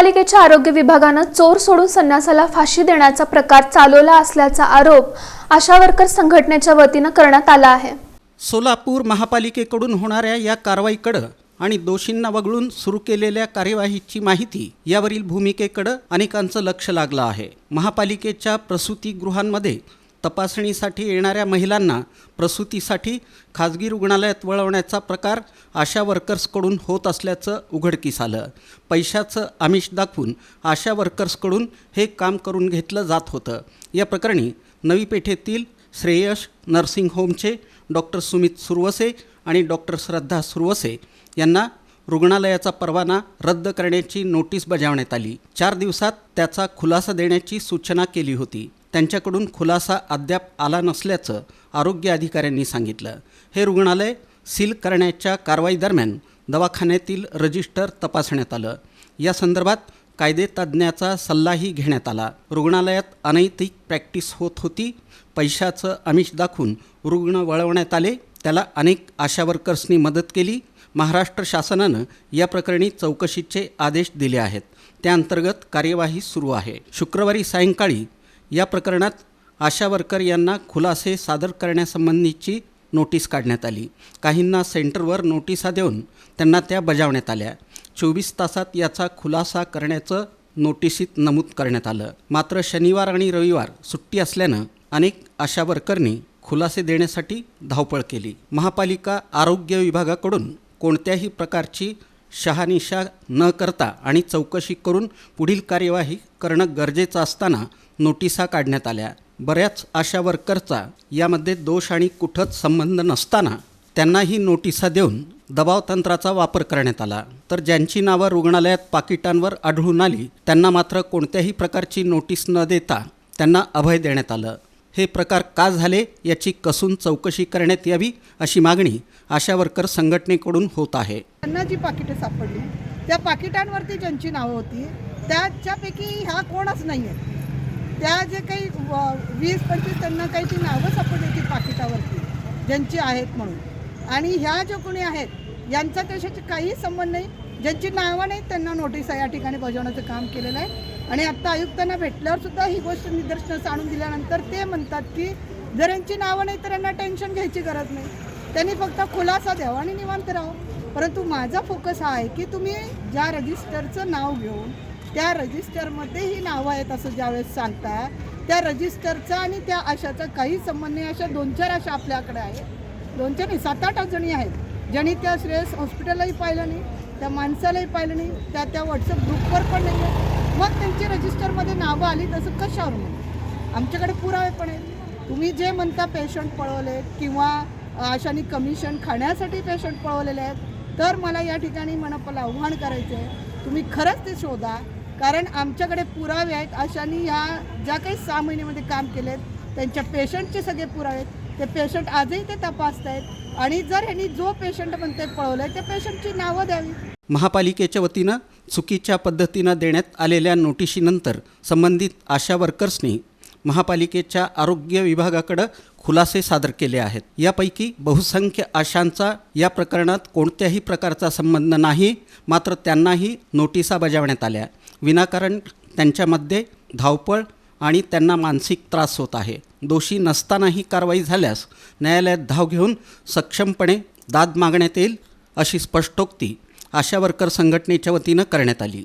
महापालिकेच्या आरोग्य विभागानं चोर सोडून संन्यासाला फाशी देण्याचा प्रकार चालवला असल्याचा आरोप आशा वर्कर संघटनेच्या वतीनं करण्यात आला आहे. सोलापूर महापालिकेकडून होणाऱ्या या कारवाईकडं आणि दोषींना वगळून सुरू केलेल्या कार्यवाहीची माहिती यावरील भूमिकेकडं अनेकांचं लक्ष लागलं आहे. महापालिकेच्या प्रसूतीगृहांमध्ये तपासणीसाठी येणाऱ्या महिलांना प्रसूतीसाठी खाजगी रुग्णालयात वळवण्याचा प्रकार आशा वर्कर्सकडून होत असल्याचं उघडकीस आलं. पैशाचं आमिष दाखवून आशा वर्कर्सकडून हे काम करून घेतलं जात होतं. या प्रकरणी नवी पेठेतील श्रेयश नर्सिंग होमचे डॉक्टर सुमित सुरवसे आणि डॉक्टर श्रद्धा सुरवसे यांना रुग्णालयाचा परवाना रद्द करण्याची नोटीस बजावण्यात आली. चार दिवसात त्याचा खुलासा देण्याची सूचना केली होती. त्यांच्याकडून खुलासा अद्याप आला नसल्याचं आरोग्य अधिकाऱ्यांनी सांगितलं. हे रुग्णालय सील करण्याच्या कारवाईदरम्यान दवाखान्यातील रजिस्टर तपासण्यात आलं. या संदर्भात कायदे तज्ज्ञाचा सल्लाही घेण्यात आला. रुग्णालयात अनैतिक प्रॅक्टिस होत होती. पैशाचं आमिष दाखवून रुग्ण वळवण्यात आले. त्याला अनेक आशा वर्कर्सनी मदत केली. महाराष्ट्र शासनानं या प्रकरणी चौकशीचे आदेश दिले आहेत. त्याअंतर्गत कार्यवाही सुरू आहे. शुक्रवारी सायंकाळी या प्रकरणात आशा वर्कर यांना खुलासे सादर करण्यासंबंधीची नोटीस काढण्यात आली. काहींना सेंटरवर नोटिसा देऊन त्यांना त्या बजावण्यात आल्या. चोवीस तासात याचा खुलासा करण्याचं नोटिसीत नमूद करण्यात आलं. मात्र शनिवार आणि रविवार सुट्टी असल्यानं अनेक आशा वर्करनी खुलासे देण्यासाठी धावपळ केली. महापालिका आरोग्य विभागाकडून कोणत्याही प्रकारची शहानिशा न करता आणि चौकशी करून पुढील कार्यवाही करणं गरजेचं असताना नोटिसा काढण्यात आल्या. बऱ्याच आशा वर्करचा यामध्ये दोष आणि कुठंच संबंध नसताना त्यांनाही नोटिसा देऊन दबाव तंत्राचा वापर करण्यात आला. तर ज्यांची नावं रुग्णालयात पाकिटांवर आढळून आली त्यांना मात्र कोणत्याही प्रकारची नोटीस न देता त्यांना अभय देण्यात आलं. हे प्रकार का झाले याची कसून चौकशी करण्यात यावी अशी मागणी आशा वर्कर संघटनेकडून होत आहे. त्यांना जी पाकिटं सापडली त्या पाकिटांवरती ज्यांची नावं होती त्याच्यापैकी ह्या कोणच नाही आहेत त्या जे काही व- वीस पंचवीस त्यांना काही ती नावं सापडली होती पाकिटावरती ज्यांची आहेत म्हणून. आणि ह्या ज्या कोणी आहेत यांचा त्याच्याशी काही संबंध नाही. ज्यांची नावं नाहीत त्यांना नोटिसा या ठिकाणी बजावण्याचं काम केलेलं आहे. आणि आत्ता आयुक्तांना भेटल्यावर सुद्धा ही गोष्ट निदर्शनास आणून दिल्यानंतर ते म्हणतात की जर यांची नावं नाही तर यांना टेन्शन घ्यायची गरज नाही. त्यांनी फक्त खुलासा द्यावा आणि निवांत राहावं. परंतु माझा फोकस हा आहे की तुम्ही ज्या रजिस्टरचं नाव घेऊन त्या रजिस्टरमध्ये ही नावं आहेत असं ज्यावेळेस सांगता त्या रजिस्टरचा आणि त्या आशाचा काही संबंध नाही. अशा दोन चार आशा आपल्याकडे आहेत. दोन चार नाही सात आठ जणी आहेत. ज्यांनी त्या श्रेयस हॉस्पिटललाही पाहिलं नाही त्या माणसालाही पाहिलं नाही त्या त्या व्हॉट्सअप ग्रुपवर पण नाही आहे मग त्यांची रजिस्टरमध्ये नावं आली तसं कशावर म्हणून आमच्याकडे पुरावे पण आहेत. तुम्ही जे म्हणता पेशंट पळवले किंवा अशाने कमिशन खाण्यासाठी पेशंट पळवलेले आहेत तर मला या ठिकाणी मनपाला आव्हान करायचं आहे तुम्ही खरंच ते शोधा. कारण आमच्याकडे पुरावे आहेत. अशाने ह्या ज्या काही सहा महिन्यामध्ये काम केले आहेत त्यांच्या पेशंटचे सगळे पुरावे आहेत. ते पेशंट आजही ते तपासत आहेत आणि जर ह्यांनी जो पेशंट म्हणते पळवलं आहे त्या पेशंटची नावं द्यावी. महापालिकेच्या वतीनं चुकीच्या पद्धतीनं देण्यात आलेल्या नोटिशीनंतर संबंधित आशा वर्कर्सनी महापालिकेच्या आरोग्य विभागाकडं खुलासे सादर केले आहेत. यापैकी बहुसंख्य आशांचा या प्रकरणात कोणत्याही प्रकारचा संबंध नाही मात्र त्यांनाही नोटिसा बजावण्यात आल्या. विनाकारण त्यांच्यामध्ये धावपळ आणि त्यांना मानसिक त्रास होत आहे. दोषी नसतानाही कारवाई झाल्यास न्यायालयात धाव घेऊन सक्षमपणे दाद मागण्यात येईल अशी स्पष्टोक्ती आशा वर्कर संघटनेच्या वतीनं करण्यात आली.